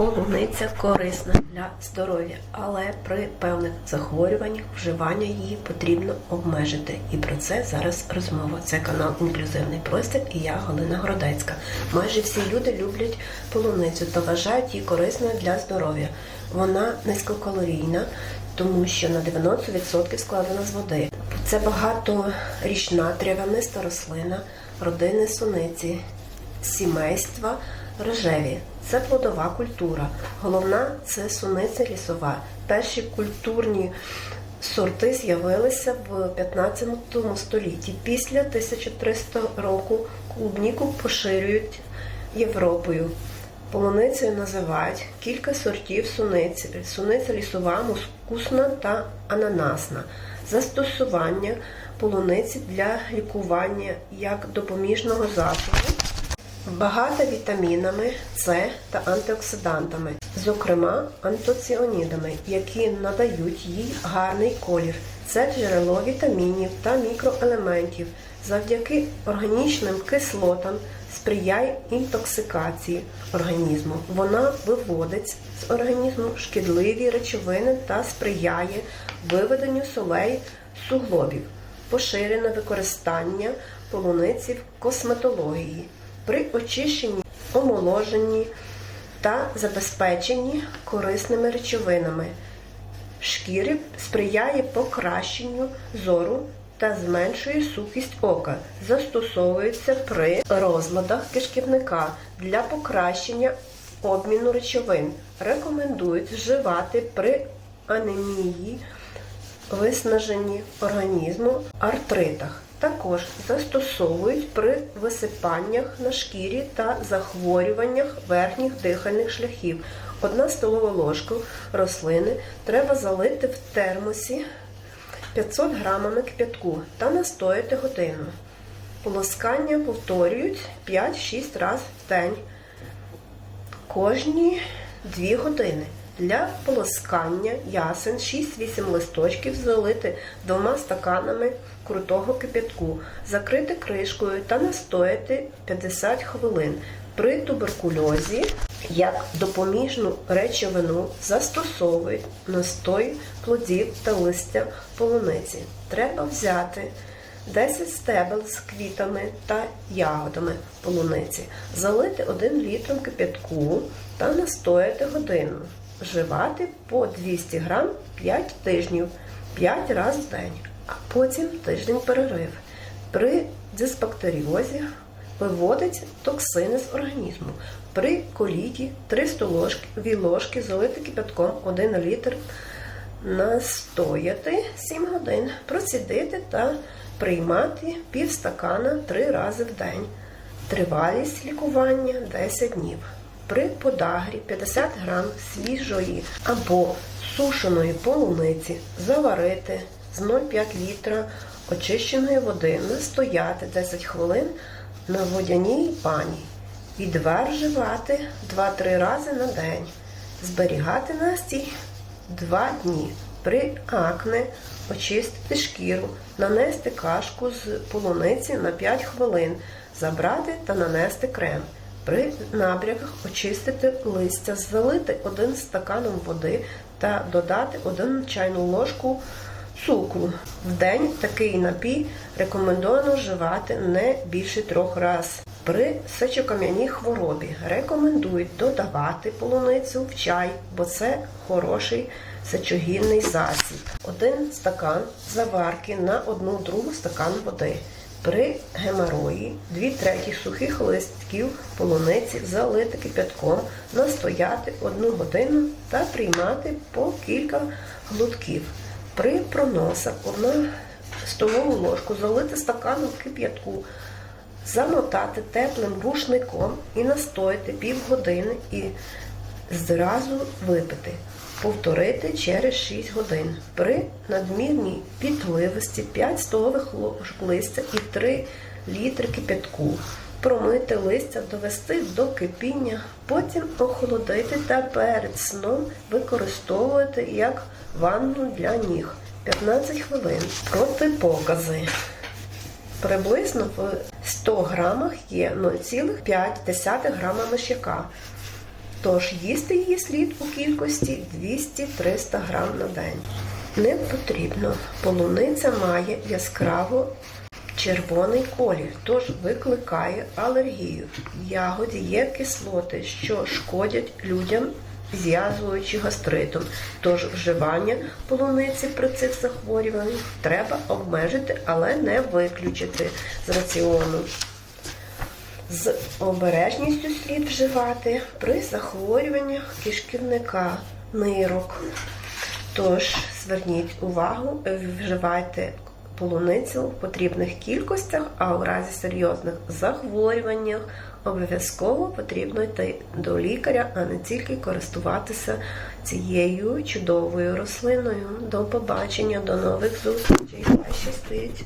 Полуниця корисна для здоров'я, але при певних захворюваннях вживання її потрібно обмежити. І про це зараз розмова. Це канал Інклюзивний простір і я Галина Гродецька. Майже всі люди люблять полуницю та вважають її корисною для здоров'я. Вона низькокалорійна, тому що на 90% складена з води. Це багаторічна трав'яниста рослина родини суниці, сімейства рожеві. Це плодова культура. Головна це суниця лісова. Перші культурні сорти з'явилися в 15 столітті. Після 1300 року клубніку поширюють Європою. Полуницею називають кілька сортів суниці. Суниця лісова, мускусна та ананасна. Застосування полуниці для лікування як допоміжного засобу. Багата вітамінами С та антиоксидантами, зокрема антоціонідами, які надають їй гарний колір. Це джерело вітамінів та мікроелементів. Завдяки органічним кислотам сприяє інтоксикації організму. Вона виводить з організму шкідливі речовини та сприяє виведенню солей суглобів. Поширене використання полуниці в косметології при очищенні, омоложенні та забезпеченні корисними речовинами. Шкіри сприяє покращенню зору та зменшує сухість ока. Застосовується при розладах кишківника для покращення обміну речовин. Рекомендують вживати при анемії, виснаженні організму, артритах. Також застосовують при висипаннях на шкірі та захворюваннях верхніх дихальних шляхів. Одна столова ложка рослини треба залити в термосі 500 грамами кип'ятку та настояти годину. Полоскання повторюють 5-6 разів в день кожні 2 години. Для полоскання ясен 6-8 листочків залити двома стаканами крутого кипятку, закрити кришкою та настояти 50 хвилин. При туберкульозі як допоміжну речовину застосовують настой плодів та листя полуниці. Треба взяти 10 стебел з квітами та ягодами полуниці, залити 1 літром кипятку та настояти годину. Вживати по 200 грам 5 тижнів, 5 разів в день, а потім тиждень перерив. При дисбактеріозі виводить токсини з організму. При коліті 3 столові ложки залити кипятком 1 літр, настояти 7 годин, процідити та приймати пів стакана 3 рази в день. Тривалість лікування 10 днів. При подагрі 50 грам свіжої або сушеної полуниці заварити з 0,5 літра очищеної води, настояти 10 хвилин на водяній пані. Відвар вживати 2-3 рази на день. Зберігати настій 2 дні. При акне очистити шкіру, нанести кашку з полуниці на 5 хвилин, забрати та нанести крем. При набряках очистити листя, залити один стаканом води та додати 1 чайну ложку цукру. В день такий напій рекомендовано вживати не більше трьох разів. При сечокам'яній хворобі рекомендують додавати полуницю в чай, бо це хороший сечогінний засіб. Один стакан заварки на одну другу стакан води. При геморої 2 треті сухих листків полуниці залити кипятком, настояти одну годину та приймати по кілька глутків. При проносах одну столову ложку залити стаканом кип'ятку, замотати теплим рушником і настояти півгодини і зразу випити. Повторити через 6 годин. При надмірній пітливості 5 столових ложок листя і 3 літри кипятку. Промити листя, довести до кипіння, потім охолодити та перед сном використовувати як ванну для ніг 15 хвилин. Протипокази. Приблизно в 100 грамах є 0,5 грама миш'яка. Тож їсти її слід у кількості 200-300 грам на день. Не потрібно. Полуниця має яскраво червоний колір, тож викликає алергію. Ягоді є кислоти, що шкодять людям, зв'язуючи гастритом. Тож вживання полуниці при цих захворюваннях треба обмежити, але не виключити з раціону. З обережністю слід вживати при захворюваннях кишківника, нирок. Тож зверніть увагу, вживайте полуницю в потрібних кількостях, а у разі серйозних захворювань обов'язково потрібно йти до лікаря, а не тільки користуватися цією чудовою рослиною. До побачення, до нових зустрічей. Щастить!